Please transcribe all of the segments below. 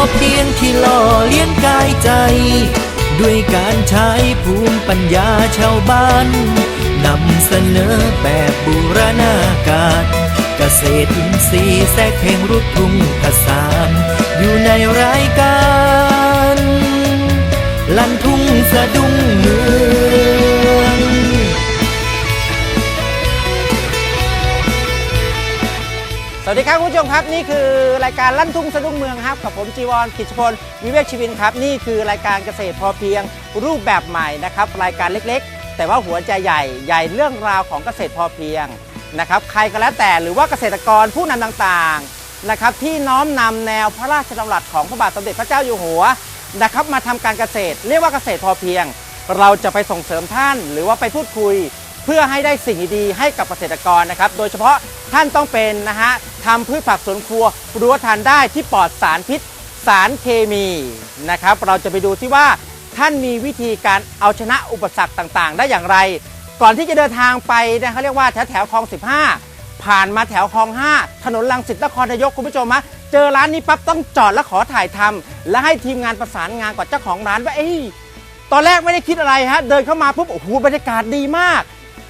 อเพียงที่หล่อเลี้ยงกายใจ ด้วยการใช้ภูมิปัญญาชาวบ้านนำเสนอแบบบูรณาการเกษตรอินทรีย์แทรกเพลงรูปทุ่งผสานอยู่ในรายการ ลันทุ่งสะดุ้งมือ สวัสดีครับคุณผู้ชมครับนี่คือรายการลั่นทุ่งสะดุ้งเมืองครับกับผมจีวรกิจพลวิเวกชีวินครับนี่คือรายการเกษตรพอเพียงรูปแบบใหม่นะครับรายการเล็กๆ แต่ว่าหัวใจใหญ่ใหญ่เรื่องราวของเกษตรพอเพียงนะครับใครก็แล้วแต่หรือว่าเกษตรกรผู้นำต่างๆนะครับที่น้อมนำแนวพระราชดำรัสของพระบาทสมเด็จพระเจ้าอยู่หัวนะครับมาทำการเกษตร เรียกว่าเกษตรพอเพียง เราจะไปส่งเสริมท่าน หรือว่าไปพูดคุย พื่อให้ได้สิ่งดีๆให้กับเกษตรกรนะครับ โดยเฉพาะท่านต้องเป็นนะฮะทำพืชผักสวนครัวรั้วทานได้ที่ปลอดสารพิษสารเคมีนะครับ เราจะไปดูที่ว่าท่านมีวิธีการเอาชนะอุปสรรคต่างๆ ได้อย่างไร ก่อนที่จะเดินทางไปนะเขาเรียกว่าแถวแถวคลอง 15 ผ่านมาแถวคลอง 5 ถนนลังสิตนครนายกคุณผู้ชมฮะเจอร้านนี้ปั๊บต้องจอดและขอถ่ายทำและให้ทีมงานประสานงานกับเจ้าของร้านว่าเอ้ยตอนแรกไม่ได้คิดอะไรฮะเดินเข้ามาปุ๊บโอ้โหบรรยากาศดีมาก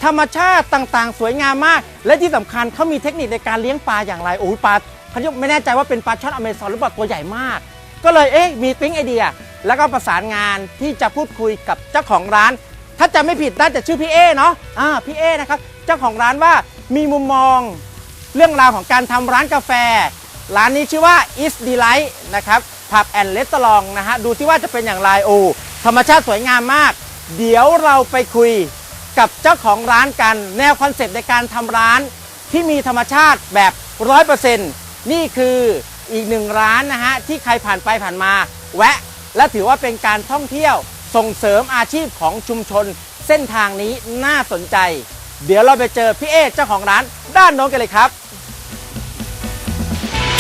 ธรรมชาติต่างๆ สวยงามมาก และที่สำคัญเขามีเทคนิคในการเลี้ยงปลาอย่างไรโอ้ยปลาเขาไม่แน่ใจว่าเป็นปลาช่อนอเมซอนหรือเปล่าตัวใหญ่มาก ก็เลยเอ๊ะมีปิ๊งไอเดีย แล้วก็ประสานงานที่จะพูดคุยกับเจ้าของร้าน ถ้าจำไม่ผิดน่าจะชื่อพี่เอเนาะอ่าพี่เอนะครับเจ้าของร้านว่ามีมุมมองเรื่องราวของการทำร้านกาแฟ ร้านนี้ชื่อว่า Is Delight นะครับผับแอนด์เลสตอลองนะฮะดูที่ว่าจะเป็นอย่างไรโอ้ธรรมชาติสวยงามมาก เดี๋ยวเราไปคุย กับเจ้าของร้านกัน แนวคอนเซปต์ในการทำร้านที่มีธรรมชาติแบบ 100%นี่คืออีกหนึ่งร้านนะฮะ ที่ใครผ่านไปผ่านมา แวะ และถือว่าเป็นการท่องเที่ยวส่งเสริมอาชีพของชุมชน เส้นทางนี้น่าสนใจ เดี๋ยวเราไปเจอพี่เอเจ้าของร้านด้านโน้นกันเลยครับ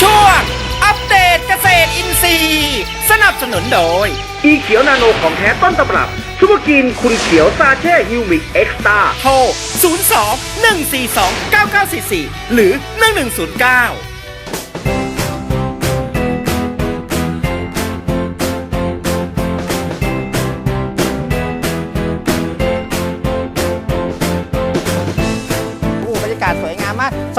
ช่วงอัปเดตเกษตรอินทรีย์ สนับสนุนโดย อีเขียวนาโนของแท้ต้นตำรับ ซุปเปอร์กินคุณเขียวซาเช่ฮิวมิกเอ็กซ์ตาโทร 02 142 9944 หรือ 1109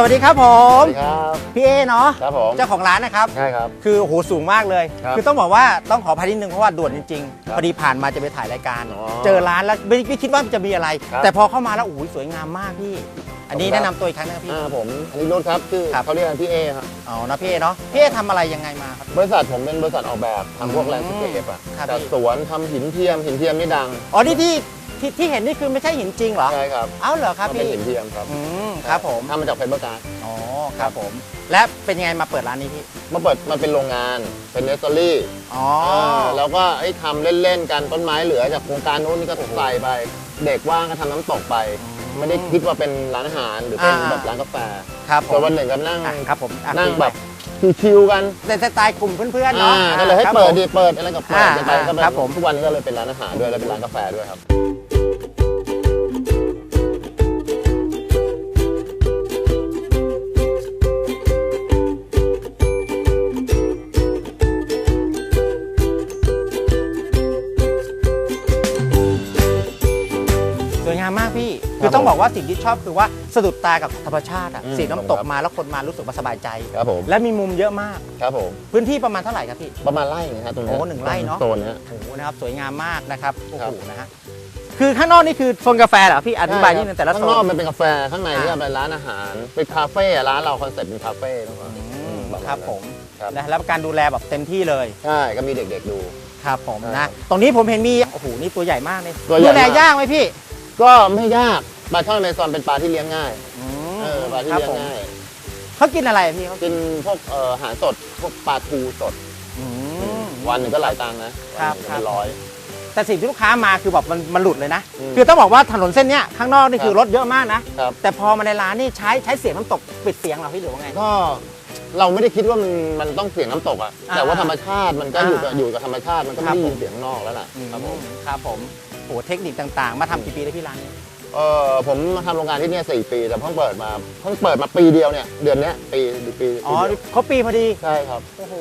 วัสดีครับผมสวัสดีครับพี่เอเนาะ ครับผมเจ้าของร้านนะครับ ใช่ครับ คือโอ้โหสูงมากเลย ครับคือต้องบอกว่าต้องขออภัยนิดนึงเพราะว่าด่วนจริงครับๆ พอดีผ่านมาจะไปถ่ายรายการ อ๋อเจอร้านแล้วไม่ไม่คิดว่ามันจะมีอะไร ครับ แต่พอเข้ามาแล้วโอ้โหสวยงามมากพี่ อันนี้ขอบคุณครับแนะนำตัวอีกครั้งนะครับพี่ อ่าผมอันนี้รุ่นครับชื่อครับ เขาเรียกกันพี่เอครับอ๋อนะพี่เอเนาะพี่เอทำอะไรยังไงมาครับ บริษัทผมเป็นบริษัทออกแบบทำพวกอืมแลนด์สเคปอะครับ จัดพี่สวนทำหินเทียมหินเทียมนี่ดังอ๋อนี่ที่ที่ที่เห็นนี่คือไม่ใช่หินจริงเหรอใช่ครับเอ้าเหรอครับมันเป็นพี่หินเทียมครับอืมครับผมทำมาจากไฟเบอร์การ์ดอ๋อครับผม และเป็นยังไงมาเปิดร้านนี้พี่มาเปิดมันเป็นโรงงานเป็นเนสซอรี่อ๋อแล้วก็ไอ้ทำเล่นๆกันต้นไม้เหลือจากโครงการนู้นนี่ก็ใส่ไป เด็กว่างก็ทำน้ำตกไป ไม่ได้คิดว่าเป็นร้านอาหารหรือเป็นอ่า แบบร้านกาแฟครับผแต่มวันหนึ่งก็นั่งอะครับผมอะนั่งคุยไปแบบชิวๆกันในสไตล์กลุ่มเพื่อนๆเนาะอ่าก็เลยให้ครับเปิดผมดิเปิดอะไรกับเปิดอ่ากันไปก็เป็นครับผม ทุกวันนี้ก็เลยเป็นร้านอาหารด้วยแล้วเป็นร้านกาแฟด้วยครับ คือต้องบอกว่าสิ่งที่ชอบคือว่าสะดุดตากับธรรมชาติอะอืมสีน้ำตกครับมาแล้วคนมารู้สึกว่าสบายใจ ครับผม และมีมุมเยอะมาก ครับผมพื้นที่ประมาณเท่าไหร่ครับพี่ ประมาณไร่นะฮะตรงนี้โอ้หนึ่งไร่เนอะ โซนนะฮะ โอ้โหนะครับสวยงามมากนะครับโอ้ครัโหบ นะฮะคือข้างนอกนี่คือโซนกาแฟเหรอพี่อธิบายนิดนึงแต่ละโซข้างนอกน มันเป็นกาแฟข้างในนี่อ่าเป็นร้านอาหารเป็นคาเฟ่อะร้านเราคอนเซ็ปต์เป็นคาเฟ่นะครับ อืมปะาณครับนั้นผมครับ นะแล้วการดูแลแบบเต็มที่เลยใช่ก็มีเด็กๆดู ครับผมครันะบตรงนี้ผมเห็นมีโอ้โหนี่ตัวใหญ่มากเลยตัวใหญ่ดูแลมาก ยากไหมพี่ ก็ไม่ยากปลาช่อนอเมซอนเป็นปลาที่เลี้ยงง่ายอืมเออปลาที่ครับเลี้ยงผมง่ายเขากินอะไรอะพี่เขากินพวกเอ่ออาหารสดพวกปลาทูสด อืม วันหนึ่งก็หลายตังค์นะครับวันหนึ่งก็ครับเป็นร้อย แต่สิ่งที่ลูกค้ามาคือแบบมันมันหลุดเลยนะ อืมคือต้องบอกว่าถนนเส้นเนี้ยข้างนอกนี่คือครับ รถเยอะมากนะ ครับ แต่พอมาในร้านนี่ใช้ใช้เสียงน้ำตกปิดเสียงเหราพี่หรือว่าไง ก็เราไม่ได้คิดว่ามันมันต้องเสียงน้ำตกอะอ่าแต่ว่าธรรมชาติมันก็อยู่กับอ่า อยู่กับธรรมชาติมันก็ครัไม่บได้ผมยินเสียงข้างนอกแล้วล่ะครับผม ครับผม โอ้โหเทคนิคต่างๆ มาทำกี่ปีแล้วพี่ร้านนี้ เออผมมาทำโรงงานที่เนี่ยสี่ปี แต่เพิ่งเปิดมาเพิ่งเปิดมาปีเดียวเนี่ยเดือนเนี้ยปีปีอ๋อปีเดียวเขาปีพอดี ใช่ครับ โอ้โห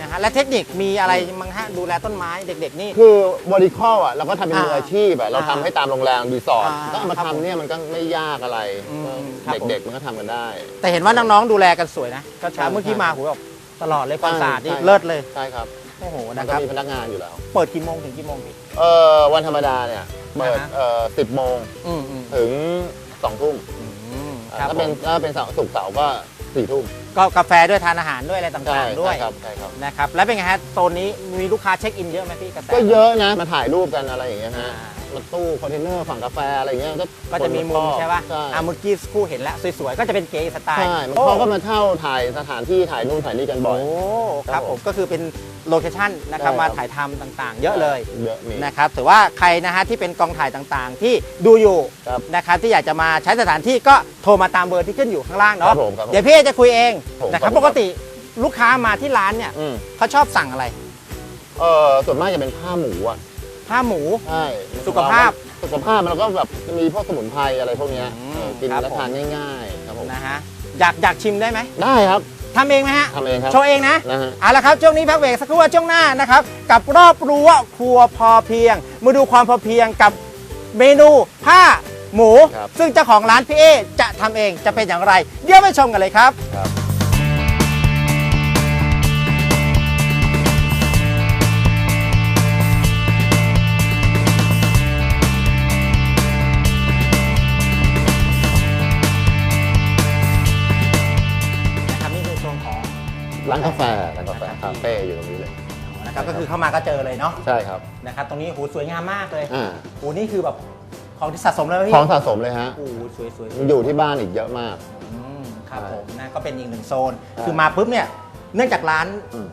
นะฮะและเทคนิคมีอะไรมั้งฮะดูแลต้นไม้เด็กๆนี่ คือบริคอลอะเราก็ทำเป็นมืออาชีพอะเราอ่าทำให้ตามโรงแรมรีสอร์ทอ่าก็เอามาครับผมทำเนี่ยมันก็ไม่ยากอะไรอืมก็ครับผม เด็กๆมันก็ทำกันได้ แต่เห็นว่าน้องๆดูแลกันสวยนะก็เช้าใช่เมื่อกี้ใช่มาโหแบบตลอดเลยความสะอาดนี่ใช่เลิศเลย ใช่ครับโอ้โหมันนะก็ครับ มีพนักงานอยู่แล้ว เปิดกี่โมงถึงกี่โมงพี่เออวันธรรมดาเนี่ยเปิดอ่าฮะเอ่อสิบโมงอืมอืมถึงสองทุ่มอืมอ่าครับถ้าผเป็นมถ้าเป็นเสาร์ศุกร์เสาร์ก็สี่ทุ่มก็กาแฟด้วยทานอาหารด้วยอะไรใช่ต่างๆด้วยใช่ครับใช่ครับ นะครับแล้วเป็นไงฮะโซนนี้มีลูกค้าเช็คอินเยอะไหมพี่กระแสก็เยอะนะมาถ่ายรูปกันอะไรอย่างเงี้ยฮะ อ่ามาตู้คอนเทนเนอร์ฝั่งกาแฟอะไรอย่างเงี้ยก็ก็จะมีมุมใช่ป่ะใช่อ่าเมื่อกี้สักครู่เห็นแล้วสวยๆ ก็จะเป็นเก๋สไตล์ ใช่มันโอ้เขาก็มาเช่าถ่ายสถานที่ถ่ายนู่นถ่ายนี่กันบ่อย โอ้คครัรับบผผมมก็คือเป็นโลเคชั่นนะครับใช่ครับมาถ่ายทำต่างๆ เยอะเลยเยอะมีนะครับถือว่าใครนะฮะที่เป็นกองถ่ายต่างๆ ที่ดูอยู่ครับนะครับที่อยากจะมาใช้สถานที่ก็โทรมาตามเบอร์ที่ขึ้นอยู่ข้างล่างครัเนาะบผมครับผมเดี๋ยวพี่เอจะคุยเองผมนะครับขอบคุณปกติลูกค้ามาที่ร้านเนี่ยอืมเขาชอบสั่งอะไรเออส่วนมากจะเป็นผ้าหมูอะ ผ้าหมู ใช่สุขภาพสุขภาพมันก็แบบมีพวกสมุนไพรอะไรพวกเนี้ยอืมเออกินครับแล้วผม ทานง่ายๆครับผมนะฮะอยากอยากชิมได้ไหมได้ครับทำเองไหมฮะทำเองครับโชว์เองนะ นะฮะ เอาละครับช่วงนี้พักเบรกสักครู่ว่าช่วงหน้านะครับ กับรอบรั้วครัวพอเพียง มาดูความพอเพียงกับเมนูผ้าหมู ครับ ซึ่งเจ้าของร้านพี่เอจะทำเองจะเป็นอย่างไร เดี๋ยวไปชมกันเลยครับ ครับนะครับ ร้านกาแฟร้านกาแฟคาเฟ่อยู่ตรงนี้เลยนะครับก็คือเข้ามาก็เจอเลยเนาะใช่ครับนะครับตรงนี้โหสวยงามมากเลยอ่าโหนี่คือแบบของที่สะสมเลยขพี่องสะสมเลยฮะโอ้โหสวยๆสวยมันอยู่ที่บ้านอีกเยอะมากอืมครับใช่ผมนะก็เป็นอีกหนึ่งโซนใช่คือมาปุ๊บเนี่ยเนื่องจากร้านอืม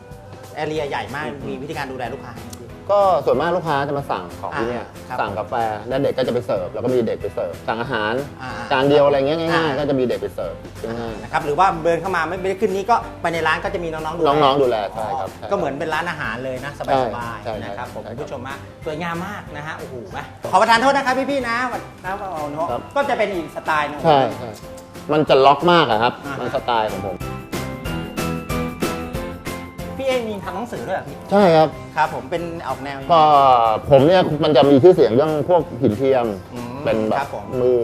แอเรียใหญ่มากมีวิธีการดูแลลูกค้ายังไงพี่ ก็ส่วนมากลูกค้าจะมาสั่งของที่เนี่ยอ่าครับสั่งกาแฟแล้วเด็กก็จะไปเสิร์ฟแล้วก็มีเด็กไปเสิร์ฟสั่งอาหารอ่าจานเดียวอะไรเงี้ยง่ายอ่าๆก็จะมีเด็กไปเสิร์ฟง่ายนะครับหรือว่าเดินเข้ามาไม่ได้ขึ้นนี้ก็ไปในร้านก็จะมีน้องๆดูๆแลน้องๆดูแลใช่ครับใช่ ก็เหมือนเป็นร้านอาหารเลยนะสใช่บายใช่ๆนะครับใช่ผมใช่คุณผู้ชมมากสวยงามมากนะฮะโอ้โหนะขอประทานโทษนะครับพี่ๆนะวันนะว่าเอาเนาะครับ ก็จะเป็นอีกสไตล์หนึง ใช่ใช่มันจะล็อกมากอะครับ อ่าฮะมันสไตล์ของผม ทำหนังสือด้วยเหรอพี่ใช่ครับ ครับ ผมเป็นออกแนวยังไงก็ผมเนี่ยมันจะมีชื่อเสียงเรื่องพวกหินเทียม อืมเป็นแบครับบผม มือ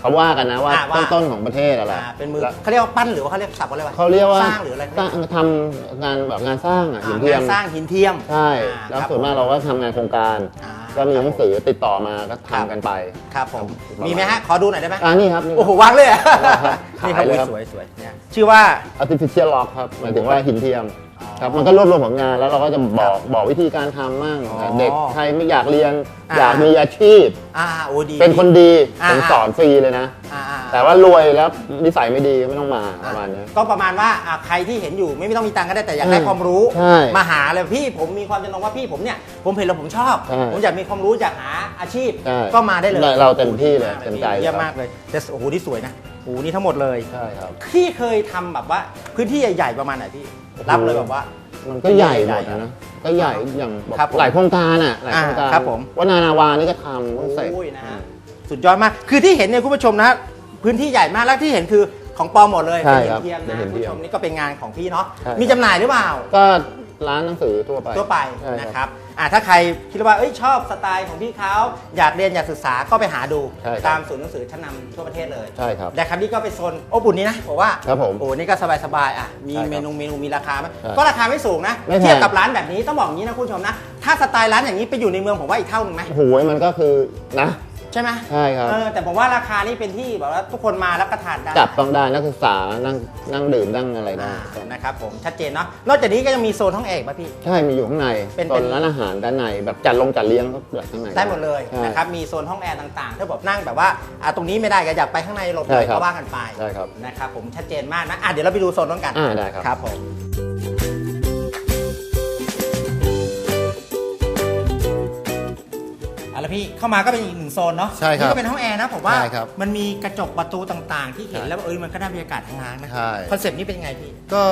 เขาว่ากันนะว่าอ่าว่า ต้นๆของประเทศอะไรอ่าเป็นมือแล้วเขาเรียกว่าปั้นหรือว่าเขาเรียกศัพท์ว่าอะไรวะเขาเรียกว่าสร้างหรืออะไรสร้างทำงานแบบงานสร้างอะหินอ่าเทียมงานสร้างหินเทียมใช่อ่าแล้วครับส่วนมากเราก็ทำงานโครงการ อ่าก็มีหนังสือติดต่อมาก็ทำกันไป ครับผมครับมีไหมฮะขอดูหน่อยได้ไหมอ่านี่ครับนี่โอ้โหวางเลยอะครับนี่ครับขายเลยครับ สวยสวยๆเนี่ยชื่อว่า artificial rock ครับหมายถึงว่าหินเทียมอ๋อ ครับมันก็รวบรวมผลงานแล้วเราก็จะบอกบอกวิธีการทำมั่งอ๋อเด็กใครไม่อยากเรียน อ่า อยากมีอาชีพ อ่าโอ้ดีเป็นคนดีอ่า ผมสอนฟรีเลยนะ อ่าอ่าแต่ว่ารวยแล้วนิสัยไม่ดีไม่ต้องมาประมาณนี้ก็ประมาณว่าอะใครที่เห็นอยู่ไม่ต้องมีตังค์ก็ได้แต่อยากได้ใช่ความรู้ใช่มาหาเลยพี่ผมมีความจำนงว่าพี่ผมเนี่ยผมเห็นแล้วผมชอบ ใช่ผมอยากมีความรู้อยากหาอาชีพใช่ก็มาได้เลยเราเต็มที่เลยโอ้โหเต็มใจเยี่ยมเลยครับมากเลยแต่โอ้โหนี่สวยนะโอ้โหนี่ทั้งหมดเลย ใช่ครับ พี่เคยทำแบบว่าพื้นที่ใหญ่ๆประมาณไหนพี่ รับเลยแบบว่า มันก็ใหญ่หมดนะนะก็ใหญ่อย่างแบบครับผมหลายโครงการอะหลายโครงการอ่าครับผม ว่านานาวานี่ก็ทำต้องเสร็จ โอ้ยนะฮะสุดยอดมาก คือที่เห็นเนี่ยคุณผู้ชมนะ พื้นที่ใหญ่มากแล้วที่เห็นคือของปลอมหมดเลยใช่เป็นครับเทียมเป็นนะหินคุณเทีผู้ยมชมนี่ก็เป็นงานของพี่เนาะ ใช่ มีจำหน่ายหรือเปล่า ก็ ร้านหนังสือทั่วไป ทั่วไปใช่นะครับอ่าถ้าใครคิดว่าเอ้ยชอบสไตล์ของพี่เขาอยากเรียนอยากศึกษาก็ไปหาดูใช่ครับตามศูนย์หนังสือชั้นนำทั่วประเทศเลยใช่ครับนะครับนี่ก็เป็นโซนโอ้บุญนี้นะผมว่าครับผมโอ้นี่ก็สบายๆอะมีใช่ครับเมนูเมนูมีราคาไหมใช่ก็ราคาไม่สูงนะไม่แพง เทียบกับร้านแบบนี้ต้องบอกอย่างนี้นะคุณผู้ชมนะถ้าสไตล์ร้านอย่างนี้ไปอยู่ในเมืองผมว่าอีกเท่าหนึงไหมโอ้โหมันก็คือนะ ใช่ไหมใช่ครับ เออแต่ผมว่าราคานี่เป็นที่แบบว่าทุกคนมาแล้วก็ทานได้ จับต้องได้นักศึกษานั่งนั่งดื่มนั่งอะไรได้อ่านะครับผมชัดเจนเนาะนอกจากนี้ก็ยังมีโซนห้องเอกป่ะพี่ ใช่มีอยู่ข้างในเป็นโซนร้านอาหารด้านในแบบจัดลงจัดเลี้ยงก็เกิดข้างใน ได้หมดเลยใช่นะครับมีโซนห้องแอร์ต่างๆ ถ้าแบบนั่งแบบว่าอะตรงนี้ไม่ได้ก็อยากไปข้างในหลบหน่ใช่อยครับก็ว่ากันไปใช่ครับ นะครับผมชัดเจนมากนะอะเดี๋ยวเราไปดูโซนนั้นกัน อ่าได้ครับ ครับผม พี่เข้ามาก็เป็นอีกหนึ่งโซนเนาะใช่ครับนี่ก็เป็นห้องแอร์นะผมว่าใช่ครับมันมีกระจกประตูต่างๆ ที่เห็นใช่แล้วเอ้ยมันก็ได้บรรยากาศทางร้านนะใช่ คอนเซ็ปต์นี้เป็นยังไงพี่ ก็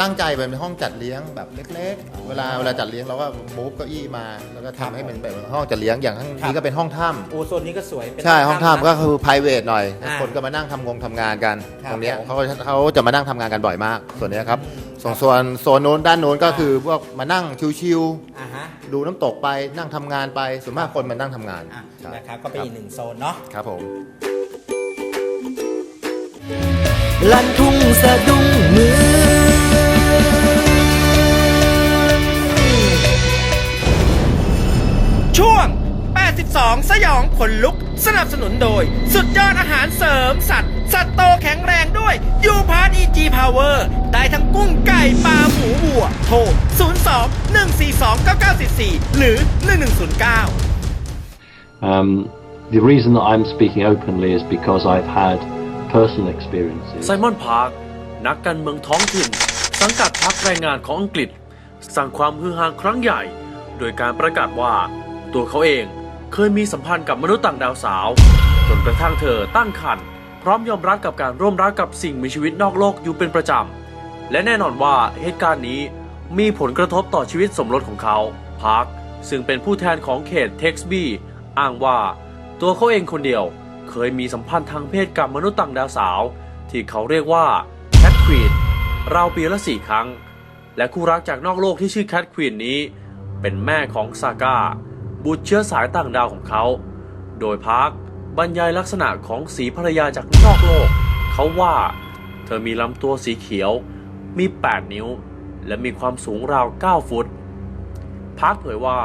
ตั้งใจเป็นห้องจัดเลี้ยงแบบเล็กๆ เวลาเวลาจัดเลี้ยงเราก็มูฟเก้าอี้มา แล้วก็ทำให้มันเป็นห้องจัดเลี้ยงอย่างข้างครับ นี้ก็เป็นห้องถ้โอ้โซนนี้ก็สวยเป็นำใช่ห้องถ้ำก็นะคือ p r i v a t หน่อย อ่าคนก็มานั่งทำงงทำงานกัน ครับตรงเนี้ยผม เขาเขาจะมานั่งทำงานกันบ่อยมาก ส่วนเนี้ยครับ อืม ส่วนส่วนโซนโน้นด้านโน้นก็คือพวกมานั่งชิวอ่าฮะๆดูน้ำตกไปนั่งทำงานไปส่วนมากคนมานั่งทำงานอะใช่นะครับก็เป็นอีกหนึ่งโซนเนาะ ครับผม ลั่นทุ่งสะดุ้งเมืองช่วง 82 สยองขนลุก สนับสนุนโดย สุดยอดอาหารเสริมสัตว์ สัตว์โตแข็งแรงด้วยยูพาร์อีจีพาวเวอร์ได้ทั้งกุ้ง ไก่ปลาหมูวัว โทร 02 142 9944 หรือ 1109 Um, the reason that I'm speaking openly is because I've had personal experiences. ไซมอนพาร์คนักการเมืองท้องถิ่น สังกัดพรรคแรงงานของอังกฤษ สร้างความฮือฮาครั้งใหญ่ โดยการประกาศว่า ตัวเขาเองเคยมีสัมพันธ์กับมนุษย์ต่างดาวสาว จนกระทั่งเธอตั้งครรภ์พร้อมยอมรับกับการร่วมรักกับสิ่งมีชีวิตนอกโลกอยู่เป็นประจำ และแน่นอนว่าเหตุการณ์นี้มีผลกระทบต่อชีวิตสมรสของเขาพาร์คซึ่งเป็นผู้แทนของเขตเท็กซ์บีอ้างว่า ตัวเขาเองคนเดียวเคยมีสัมพันธ์ทางเพศกับมนุษย์ต่างดาวสาว ที่เขาเรียกว่าแคทควีนราวปีละสี่ครั้ง และคู่รักจากนอกโลกที่ชื่อแคทควีนนี้ เป็นแม่ของซาก้าบุตรเชื้อสายต่างดาวของเขา โดยพาร์คบรรยายลักษณะของสีภรรยาจากนอกโลก เขาว่า เธอมีลำตัวสีเขียว มี 8 นิ้ว และมีความสูงราว 9 ฟุต พาร์คเผยว่า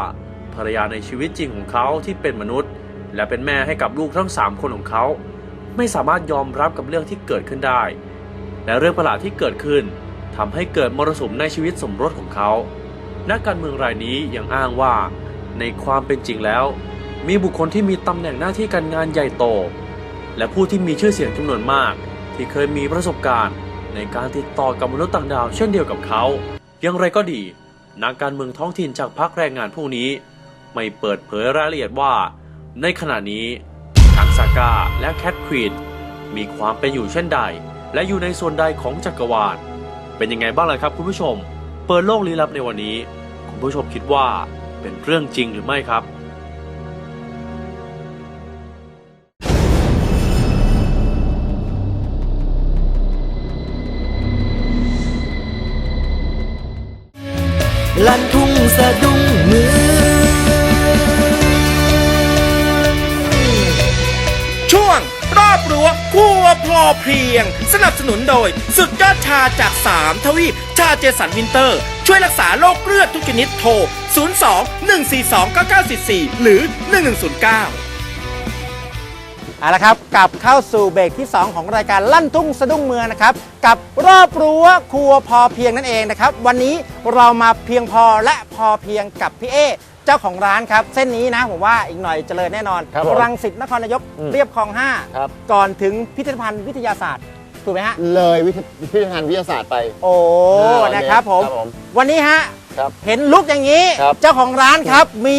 ภรรยาในชีวิตจริงของเขาที่เป็นมนุษย์ และเป็นแม่ให้กับลูกทั้ง 3 คนของเขา ไม่สามารถยอมรับกับเรื่องที่เกิดขึ้นได้ และเรื่องประหลาดที่เกิดขึ้นทำให้เกิดมรสุมในชีวิตสมรสของเขานักการเมืองรายนี้ยังอ้างว่า ในความเป็นจริงแล้ว มีบุคคลที่มีตำแหน่งหน้าที่การงานใหญ่โต และผู้ที่มีชื่อเสียงจำนวนมาก ที่เคยมีประสบการณ์ ในการติดต่อกับมนุษย์ต่างดาวเช่นเดียวกับเขาอย่างไรก็ดี นักการเมืองท้องถิ่นจากพรรคแรงงานพวกนี้ ไม่เปิดเผยรายละเอียดว่า ในขณะนี้ทั้งซาก้าและแคทควีนมีความเป็นอยู่เช่นใด และอยู่ในส่วนใดของจักรวาล เป็นยังไงบ้างล่ะครับคุณผู้ชม เปิดโลกลี้ลับในวันนี้ คุณผู้ชมคิดว่าเป็นเรื่องจริงหรือไม่ครับ เพียง สนับสนุนโดย สุดยอดชาจาก 3 ทวีป ชาเจสันวินเตอร์ ช่วยรักษาโรคเลือดทุกชนิดโทร 02 142 9944 หรือ 1109เอาละครับกลับเข้าสู่เบรกที่ 2 ของรายการลั่นทุ่งสะดุ้งเมืองนะครับ กับรอบรั้วครัวพอเพียงนั่นเองนะครับ วันนี้เรามาเพียงพอและพอเพียงกับพี่เอ เจ้าของร้านครับ เส้นนี้นะผมว่าอีกหน่อยเจริญแน่นอนครับผมรังสิตนครนายกอืมเรียบคลอง ครับ 5 ก่อนถึงพิพิธภัณฑ์วิทยาศาสตร์ถูกไหมฮะ เลยวิทยพิพิธภัณฑ์วิทยาศาสตร์ไป โอ้อ่านะครับผม ครับผมวันนี้ฮะ ครับเห็นลุกอย่างนี้ ครับเจ้าของร้านครับ มี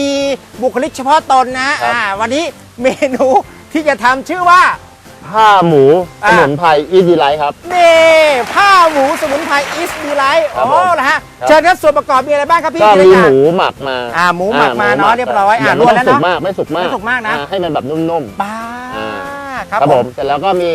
บุคลิกเฉพาะตนนะ ครับ อ่า วันนี้เมนูที่จะทำชื่อว่า ผ้าหมูอ่าสมุนไพรอีดีไลท์ครับ นี่ผ้าหมูสมุนไพรอิสดีไลท์ครับโอ้ผมนะฮะครับ เชิญครับส่วนประกอบมีอะไรบ้างครับพี่ก็ธีรมียาหมูหมักมาอ่าหมูหมักมาเนอะหเรียบร้อยอะแต่รวนแล้วไม่สุกเนอะมากไม่สุกมากไม่สุกมากนะ อ่ให้มันแบบนุ่มบ้าอ่าครับครับผผมมเสร็จแล้วก็มี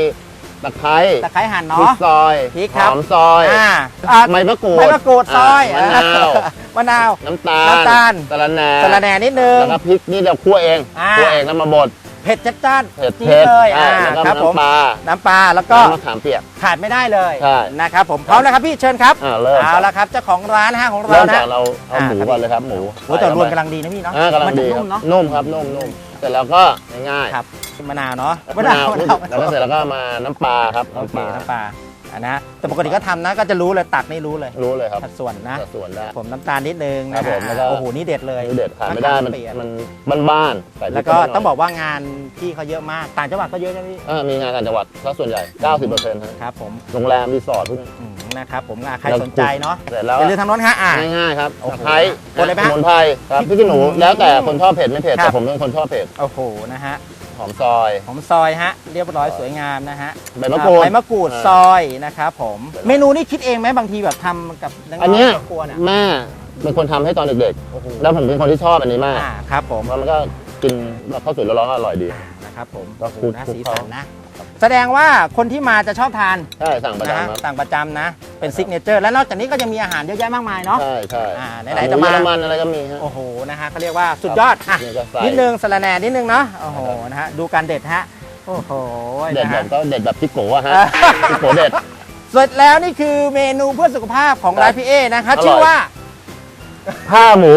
ตะไคร้ตะไคร้หั่นพริกเนาะ ซอยพริกครับหอมซอยอ่าอ่าใบมะกรูดใบมะกรูดซอยามะนาวมะนาว น้ำตาลน้ำตาล สะระแหน่สะระแหน่นิดนึง แล้วก็พริกนี่เราคั่วเองอ่า คั่วเองแล้วมาบด เผ็ดจัดจ้านเผ็ดจี๊เผ็ดเลยอ่าอ่าแล้วก็ครับผมน้ำปลา น้ำปลาแล้วก็ น้ำมะขามเปียก ขาดไม่ได้เลยใช่นะครับผมพร้อมแล้วครับพี่เชิญครับอ่าเริ่ม เอาละครับเจ้าของร้านนะฮะของเราเริ่มนะจากเราเอาอ่าหมูก่อนเลยครับหมูโอ้แต่รวนใส่กำลังดีนะพี่เนาะอ่ากำลังมันดีจะคนุ่รับมเนาะนุ่มครับนุ่มนุ่มเสร็จแล้วก็ง่ายๆครับมะนาวเนาะมะนาวแล้วก็เสร็จแล้วก็มาน้ำปลาครับโอเคน้ำปลาน้ำปลา อะนะแต่ปกติก็ทำนะก็จะรู้เลยตักนี่รู้เลยรู้เลยครับสัดส่วนนะสัดส่วนได้ ผมน้ำตาลนิดนึงครันะบผมฮะแล้วก็ โอ้โหนี่เด็ดเลยนี่เด็ดขาดไม่ได้มันเปลี่ยนมันบ้านๆใส่พริแล้วก็เข้าไปหน่ยต้องบอกว่างานที่เขาเยอะมากต่างจังหวัดก็เยอะนะพี่อ่ามีงานต่างจังหวัดก็ส่วนใหญ่ 90%ฮะครับผมโรงแรมรีสอร์ทพวกนี้ อืมนะครับผมอะใครแล้ว สนใจเนาะเสร็จแล้วอย่าลืมทางโน้นฮะอะ ง่ายๆครับโอ้โหตะไคร้กดเลยไหมฮะสมุนไพรครับพี่ขี้หนูแล้วแต่คนชอบเผ็ดไม่เผ็ดครับ แต่ผมเป็นคนชอบเผ็ด โอ้โหนะฮะห อมซอยผมซอยฮะเรียบร้อยสวยงามนะฮะใบมะกรูดใบมะกรูดอ่าซอยนะครับผมเมนูนี้คิดเองไหมบางทีแบบทำกับน้องๆอันเนี้ย ครอบครัวเนี่ยแม่เป็นคนทำให้ตอนเด็กโอ้โหๆ แล้วผมเป็นคนที่ชอบอันนี้มากอ่าครับผมแล้วมันก็กินแบบข้าวสวยร้อนๆก็อร่อยดี นะครับผมก็โอ้คลุโหกนะคลุกสีเขาสันนะ แสดงว่าคนที่มาจะชอบทานใช่สั่งประนะฮะจำครับต่างประจำนะ เป็นซิกเนเจอร์ และนอกจากนี้ก็ยังมีอาหารเยอะแยะมากมายเนาะ ใช่ใช่อ่าไหนๆจะมาหเยอรมันอะไรก็มีฮะ โอ้โหนะฮะเขาเรียกว่าสุดยอดอะนี่ก็ใส่ นิดนึงสะระแหน่นิดนึงเนาะโอ้โหนะฮะดูการเด็ดฮะโอ้โหเด็ดนะแบฮะ บก็เด็ดแบบพริกโกะอะฮะอ่าพริกโกะเด็ด เสร็จแล้วนี่คือเมนูเพื่อสุขภาพของครับร้านพี่เอนะครับอร่อยชื่อว่าผ้าหมู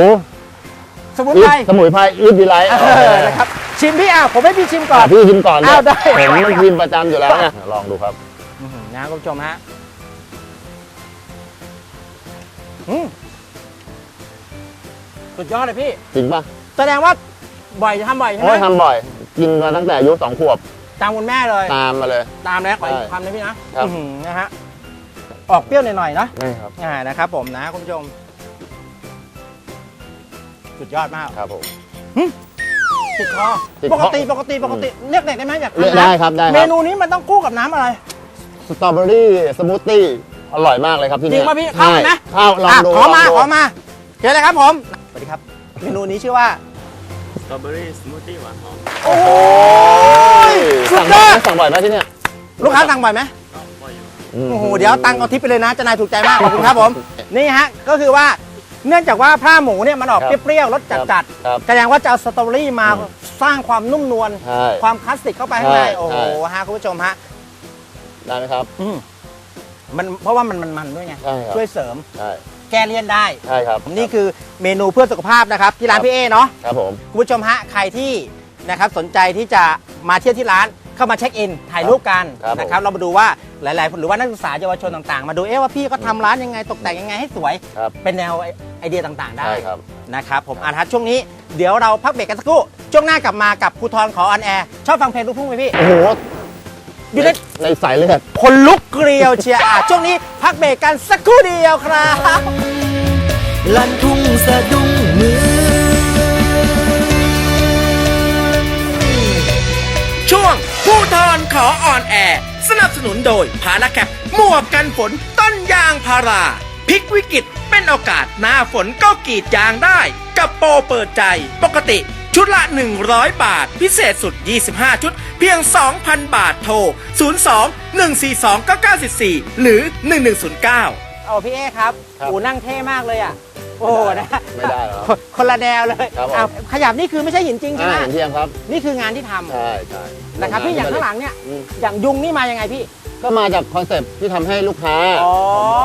สมุนอีไพรสมุนไพรอีทดีไลท์เออนะครับชิมพี่อะผมให้พี่ชิมก่อน พี่ชิมก่อนอ้าวได้ ผมมันชิมประจำอยู่แล้วเนี่ยลองดูครับอื้อหือนะคุณผู้ชมฮะอืมสุดยอดเลยพี่ จริงป่ะแสดงว่าบ่อยทำบ่อยใช่ไหโอ้มยทำบ่อย กินมาตั้งแต่อายุสองขวบ ตามคุณแม่เลย ตามมาเลย ตามแล้วขออีกใช่คำนะพี่นะครับอื้อหือนะฮะออกเปรี้ยวหน่อยๆเนาะนี่ครับอ่านะครับผมนะคุณผู้ชม สุดยอดมากครับผมติดคอติดปคอกติปกติปกติเรียกเด็กได้ไหมอยากทานเลือกนะได้ครับได้คเมรับนูนี้มันต้องคู่กับน้ำอะไร สตรอเบอรี่สมูทตี้อร่อยมากเลยครับที่จรินี่งป่ะพี่เข้าไหมเข้าลองอะดูขอมาลงดูขอมาเชิญเลยครับผมสวัสดีครับ เมนูนี้ชื่อว่า สตรอเบอรี่สมูทตี้หวานหอมโอ้โอ้ยสุสั่ดงยบ่ออยด ไหมสั่งบ่อยไหมที่เนี่ยลูกค้าสั่งบ่อยไหม ก็บ่อยอยู่ โอ้โห เดี๋ยวตังค์เอาทิปไปเลยนะเจะนายถูกใจมาก ขอบคุณครับผม นี่ฮะ ก็คือว่า เนื่องจากว่าผ้าหมูเนี่ยมันออกครับเปรี้ยวๆรสจัดครับๆแสดงว่าจะเอาสตรอเบอรี่มาสร้างความนุ่มนวลใช่ความคลาสสิกเข้าไปข้างในใช่โอ้โหใช่ ฮะคุณผู้ชมฮะได้ไหมครับ อืมมันเพราะว่ามันมันมันด้วยไงใช่ครับ ช่วยเสริมใช่แก้เลี่ยนได้ ใช่ครับนี่คือเมนูเพื่อสุขภาพนะครับที่ร้านครับพี่เอเนาะ ครับผม คุณผู้ชมฮะ ใครที่นะครับสนใจที่จะมาเที่ยวที่ร้าน เข้ามาเช็คอินถ่ายรูปกันครับนะครับเรามาดูว่าหลายๆคนหรือว่านักศึกษาเยาวชนต่าง ๆ มาดูเอ๊ะว่าพี่เขาทำร้านยังไงตกแต่งยังไงให้สวย ครับ เป็นแนวไอเดียต่าง ๆ ได้ ใช่ครับ นะครับผมอาทัศช่วงนี้เดี๋ยวเราพักเบรกกันสักครู่ ช่วงหน้ากลับมากับครูทรขอออนแอร์ชอบฟังเพลงลูกทุ่งไหมพี่ โอ้โหอยู่ในในสายเลือด คนลุกเกลียวเชียร์อะช่วงนี้พักเบรกกันสักครู่เดียวครับ ลั่นทุ่งสะดุ้งเมืองช่วงผู้ ทอนขอออนแอร์สนับสนุนโดยพาราแคปหมวกกันฝนต้นยางพาราพลิกวิกฤตเป็นโอกาสหน้าฝนก็กรีดยางได้ กับโปรเปิดใจ ปกติชุดละ 100 บาท พิเศษสุด 25 ชุด เพียง 2,000 บาทโทร 02 142 9944 หรือ 1109 โอ้พี่เอครับครับโอ้นั่งเท่มากเลยอะ โอ้นะไม่ได้หรอกคนคนละแนวเลยครับผม อะขยับนี่คือไม่ใช่หินจริงใช่อ่าไหมเห็นเที่ยงครับ นี่คืองานที่ทำใช่ใช่นะครับพี่อย่างข้างหลังเนี่ยอืม อย่างยุงนี่มายังไงพี่ ก็มาจากคอนเซปต์ที่ทำให้ลูกค้า อ๋อ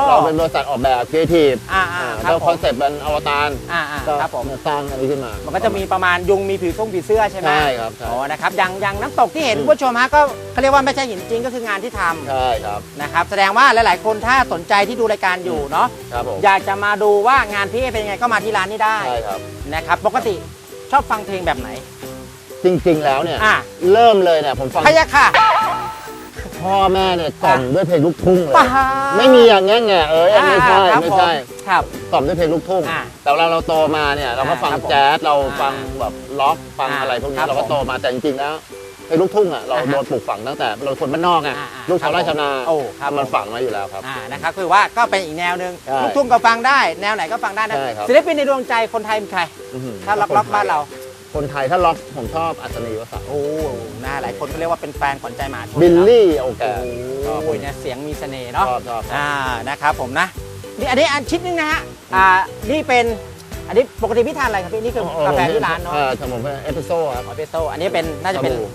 เราเป็นบริษัทออกแบบครีเอทีฟอ่าอ่าครัแล้บวผคอมนเซปต์เป็นอวตารอ่าอ่าก็ครับผม สร้างอันนี้ขึ้นมามันก็จะมีประมาณยุงมีผีส่งผีเสื้อใช่ไหมใช่ครับใช่ อ๋อนะครับอย่างอย่างน้ำตกที่เห็นอืมคุณผู้ชมฮะก็เขาเรียกว่าไม่ใช่หินจริงก็คืองานที่ทำใช่ครับนะครับแสดงว่าหลาย ๆ คนถ้าสนใจที่ดูรายการอยู่เนาะครับผมอยากจะมาดูว่างานพี่เอเป็นยังไงก็มาที่ร้านนี้ได้ใช่ครับ นะครับปกติชอบฟังเพลงแบบไหนจริงๆแล้วเนี่ย อะเริ่มเลยเนี่ยผมฟังพะยะค่ะ พ่อแม่เนี่ยกล่อมด้วยเพลงลูกทุ่งเลยป่าไม่มีอย่างแง่แง่เอ้ยไม่ใช่ อ่าครับไม่ใช่ผมครับ กล่อมด้วยเพลงลูกทุ่ง อ่าแต่เวลาเราโตมาเนี่ยเราก็ฟังอ่าครับผมแจ๊สเราอ่าฟังแบบล็อกฟังอ่าอะไรพวกครันี้บเราก็ผมโตมาแต่จริงๆแล้วเพลงลูกทุ่งอะเราอ่าฮะโดนปลูกฝังตั้งแต่เราคนบ้านนอกไงอ่าอ่าลูกชาวไร่ชาวนาโอ้ครับ มันผมฝังไว้อยู่แล้วครับ อ่านะครับคือว่าก็เป็นอีกแนวหนึ่งใช่ลูกทุ่งก็ฟังได้ แนวไหนก็ฟังได้นะใช่ครับ ศิลปินในดวงใจคนไทยเป็นใคร อื้อหือถ้าล็อกล็อกบ้านเรา คนไทยถ้าล็อกผมชอบอัศนีวสันต์ โอ้นะหลายคนก็เรียกว่าเป็นแฟนขวัญใจหมาชนบิลลี่โอแกนชอบโอ้ยเนี่ยเสียงมีเสน่ห์เนาะชอบชอบอ่านะครับผมนะนี่อันนี้อันชิ้นนึงนะฮะอ่านี่เป็นอันนี้ปกติพี่ทานอะไรครับพี่นี่คือกาแฟที่ร้านเนาะออชมผมเป็นเอสเปรสโซ่ครับออเปโซอันนี้เป็นน่าจะเป็นชบู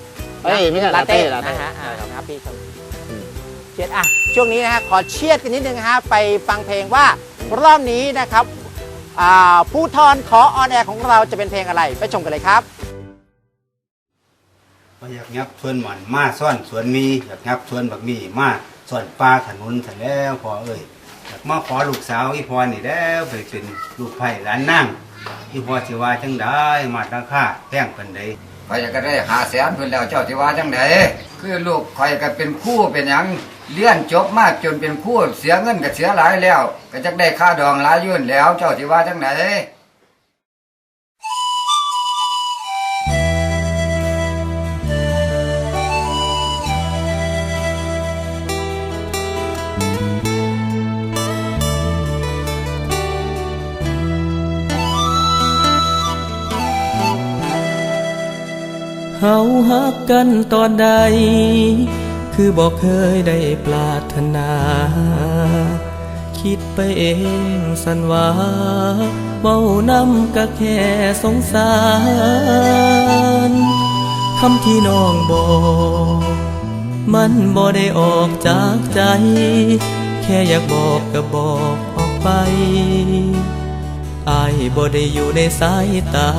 เอ้ยไม่ใช่ลาเต้ลาเต้นะฮะอ่าใช่ครับครับพี่ชมอืมเชียดอะช่วงนี้นะฮะขอเชียดกันนิดนึงนะฮะไปฟังเพลงว่ารอบนี้นะครับอ่า ผู้ทอนขอออนแอร์ของเราจะเป็นเพลงอะไร ไปชมกันเลยครับว่าอยากงับสวนหมันมาซ่อนสวนมีอยากงับสวนบักมีมาส่วนปลาขนุนสันแล้วพอเอ้ยอยากมาขอลูกสาวอีพอนี่แล้วไปเป็นลูกไผ่หลานนั่งอีพอสิว่าจังได้มาราคาแพงปานใดข่อยก็ได้หาแสนเพิ่นแล้วเจ้าสิว่าจังไดคือลูกข่อยก็เป็นครู่เป็นหยัง เรียนจบมากจนเป็นคู่เสียเงินก็เสียหลายแล้ว ก็จักได้ค่าดองหลายยื่นแล้วเจ้าสิว่าจังไดเฮาฮักกันตอนใด คือบอกเคยได้ปรารถนา คิดไปเองสันว่าเมานำก็แค่สงสารคำที่น้องบอก มันบ่ได้ออกจากใจ แค่อยากบอกก็บอกออกไปอายบ่ได้อยู่ในสายตา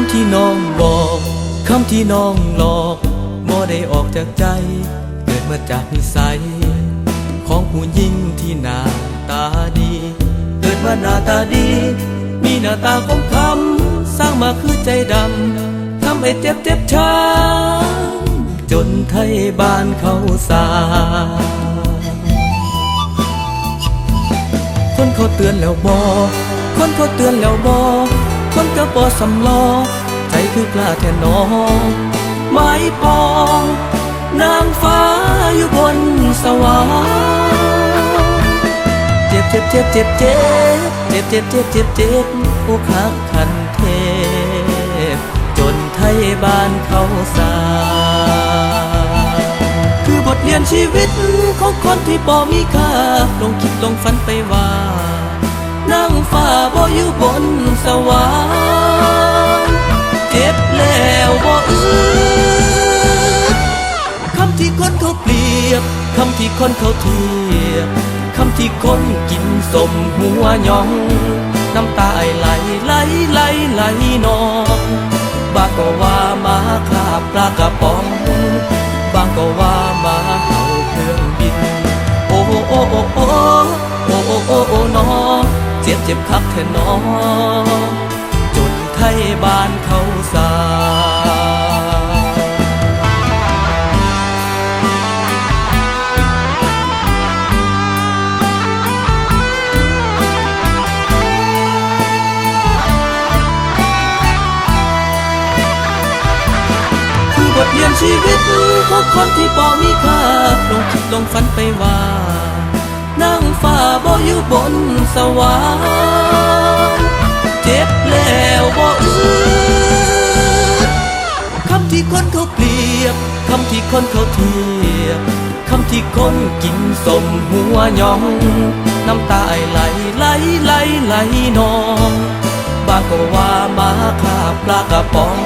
ำที่น้องบอกคำที่น้องหลอกบ่ได้ออกจากใจ เกิดมาจากนิสัย ของผู้หญิงที่หน้าตาดี เกิดมาหน้าตาดี มีหน้าตาคมคำสร้างมาคือใจดำทำให้เจ็บเจ็บช้ำจนไทยบ้านเขาสาคนเขาเตือนแล้วบอคนเขาเตือนแล้วบอ คนก็บอสำลอ ใจคือกล้าแทนนอไม้ปองนางฟ้าอยู่บนสวรรค์เจ็บเจ็บเจ็บเจ็บเจ็บเจ็บเจ็บเจ็บเจ็บเจ็บอกหักคันเทพ จนไทยบ้านเขาสาคือบทเรียนชีวิตของคนที่บ่มีค่าลงคิดลงฝันไปว่า นั่งฝ่าบ่อยู่บนสวรรค์เจ็บแล้วบ่อืดคำที่คนเขาเปรียบคำที่คนเขาเทียบคำที่คนกินสมหัวย่อง น้ำตาไหลไหลไหลไหลนองบางก็ว่ามาคาบปลากระป๋องบางก็ว่ามาเห่าเครื่องบิน โอ้โอ้โอ้โอ้โอ้โอ้โอ้น้อง เจ็บเจ็บคักแท้นอจนไทยบ้านเขาสาคือบทเรียนชีวิตของคนที่บ่มีค่าลงคิดลงฝันไปว่า ฟ้าบ่อยู่บนสวรรค์เจ็บแล้วบ่อืดคำที่คนเขาเปรียบคำที่คนเขาเทียบคำที่คนกินสมหัวยอง น้ำตาไหลไหลไหลไหลนอง บางก็ว่ามาขาปลากระป๋อง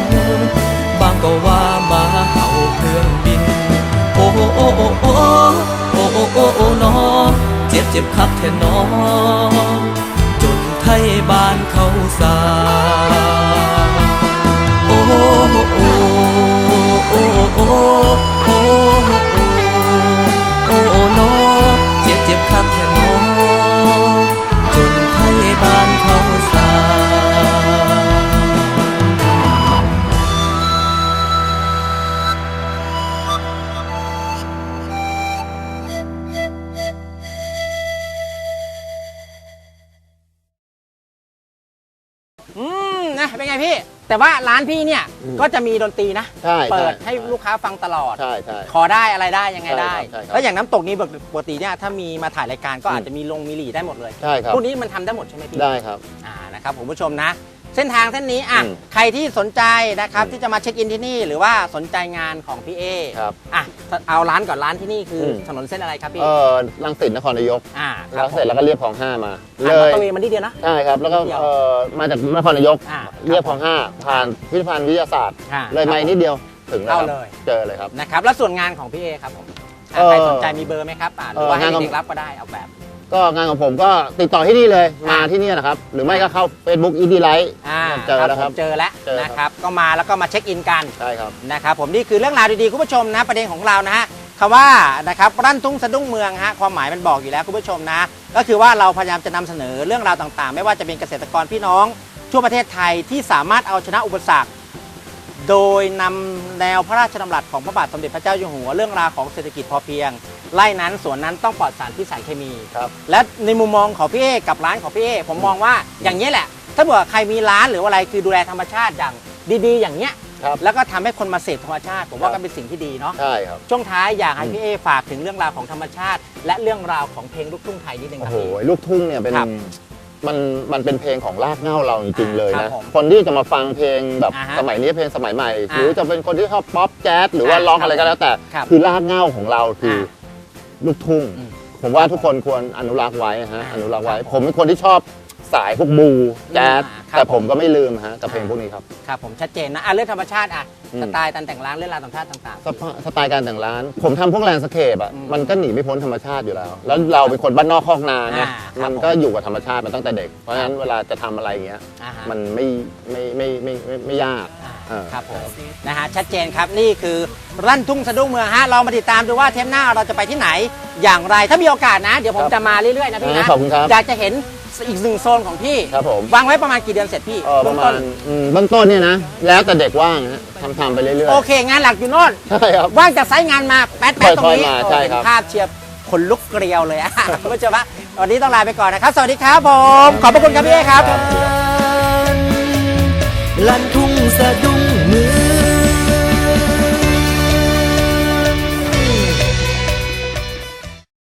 จ็บคักแท่นอจนไทยบ้านเขาสาโอ้โอ้โอ้โอ้ แต่ว่าร้านพี่เนี่ยอืมก็จะมีดนตรีนะ ใช่ใช่เปิดให้ใช่ ลูกค้าฟังตลอด ใช่ใช่ ขอได้อะไรได้ยังไงได้ ใช่ครับใช่ครับแล้วอย่างน้ำตกนี้ปกติเนี่ยถ้ามีมาถ่ายรายการก็อืมอาจจะมีลงมีหลีได้หมดเลย ใช่ครับ พวกนี้มันทำได้หมดใช่ไหมพี่ได้ครับ อ่านะครับผมผู้ชมนะ เส้นทางเส้นนี้อะอืมใครที่สนใจนะครับอืมที่จะมาเช็คอินที่นี่ หรือว่าสนใจงานของพี่เอครับอะเอาร้านก่อนร้านที่นี่คืออม ถนนเส้นอะไรครับพี่เออลังสิตนครนายก อ่าคแล้รับวเสร็จแล้วก็เรียบคลองห้ามา เลเลยยตะเวนมันที่เดียวนะ ใช่ครับแล้วก็เดียวเออมาจากนครนายก อ่าเรียบคลองห้าผ่านพิพิธภัณฑ์วิทยาศาสตร์ อ่า เลยมาอีกนิดเดียวถึงแล้วครับเข้าเลย เจอเลยครับ นะครับแล้วส่วนงานของพี่เอครับผมอะเอ่อใครสนใจมีเบอร์ไหมครับอะหรือว่าเอ่อให้งานของ เด็กๆรับก็ได้เอาแบบ ก็งานของผมก็ติดต่อที่นี่เลยมาที่นี่นะครับ หรือไม่ก็เข้า Facebook e d i l i g h t อ่าเจอแล้วครับผมเจอแล้วเจอครับนะครับก็มาแล้วก็มาเช็คอินกันใช่ครับนะครับผมนี่คือเรื่องราวดีๆคุณผู้ชมนะประเด็นของเรานะฮะคำว่านะครับรั่นทุ่งสะดุ้งเมืองฮะความหมายมันบอกอยู่แล้วคุณผู้ชมนะ ก็คือว่าเราพยายามจะนำเสนอเรื่องราวต่างๆ ไม่ว่าจะเป็นเกษตรกรพี่น้องทั่วประเทศไทยที่สามารถเอาชนะอุปสรรคโดยนำแนวพระราชดำรัสของพระบาทสมเด็จพระเจ้าอยู่หัวเรื่องราวของเศรษฐกิจพอเพียง ไร่นั้นสวนนั้นต้องปลอดสารพิษสารเคมี ครับ และในมุมมองของพี่เอกับร้านของพี่เอผมมองว่าอย่างนี้ยแหละ ถ้าเผื่อใครมีร้านหรือว่าอะไรคือดูแลธรรมชาติอย่างดีๆ อย่างเนี้ยครับแล้วก็ทำให้คนมาเสพธรรมชาติ ผมว่าครัก็บ เป็นสิ่งที่ดีเนาะใช่ครับ ช่วงท้ายอยากให้อืมพี่เอฝากถึงเรื่องราวของธรรมชาติ และเรื่องราวของเพลงลูกทุ่งไทยนิดนึงคโอ้รับโหพี่ ลูกทุ่งเนี่ยเป็นครับมันมันเป็นเพลงของรากเหง้าเราจริงๆเลยครันะบผมคนที่จะมาฟังเพลงแบบอ่าฮะสมัยนี้เพลงสมัยใหม่ อ่าหรือจะเป็นคนที่ชอบป๊อปแจ๊สหรือว่าอ่าร้องครับอะไรก็แล้วแต่ครับคือรากเหง้าของเราคืออา ลูกทุ่งอืมผมว่าทุกคนควรอนุรักษ์ไว้นะฮะอ่าอนุรักษ์ไว้ครับผมเป็นคนที่ชอบสายพวกบูแจ๊สอ่าครับแต่ผมก็ไม่ลืมฮะกับเพลงพวกนี้ครับ ครับผมชัดเจนนะอะเรื่องธรรมชาติอะอืมสไตล์การแต่งร้านเรื่องราวธรรมชาติต่างสไตล์สไตล์การแต่งร้าน ผมทำพวกแลนด์สเคปอะอืมมันก็หนีไม่พ้นธรรมชาติอยู่แล้ว แล้วเราเป็นคนบ้านนอกคอกนาไงอ่าครับมันก็อยู่กับธรรมชาติมาตั้งแต่เด็ก เพราะฉะนั้นเวลาจะทำอะไรอย่างเงี้ยๆอ่าฮะมันไม่ไม่ไม่ไม่ไม่ไม่ไม่ยากอ่า เออ ครับผมนะฮะชัดเจนครับนี่คือรั่นทุ่งสะดุ้งเมืองฮะลองมาติดตามดูว่าเทปหน้าเราจะไปที่ไหนอย่างไรถ้ามีโอกาสนะ เดี๋ยวผมครับจะมาเรื่อยๆนะพี่นะอ่าขอบคุณครับ อยากจะเห็นอีกหนึ่งโซนของพี่ครับผม วางไว้ประมาณกี่เดือนเสร็จพี่เออปเบื้อระงมาต้ณนอืมเบื้องต้นเนี่ยนะ แล้วแต่เด็กว่างฮะทำทำไปเรื่อยโอเค งานหลักอยู่โน่น ๆ ใช่ครับ ว่างจากไซต์งานมาแป๊ดแป๊ดตรงนี้ค่อยๆมาโอ้ใช่เห็นครับภาพเชียร์ขนลุกเกลียวเลยอะ คุณผู้ชมฮะวันนี้ต้องลาไปก่อนนะครับ สวัสดีครับผม ขอบพระคุณครับพี่เอครับ ลั่นทุ่งสะดุ้ง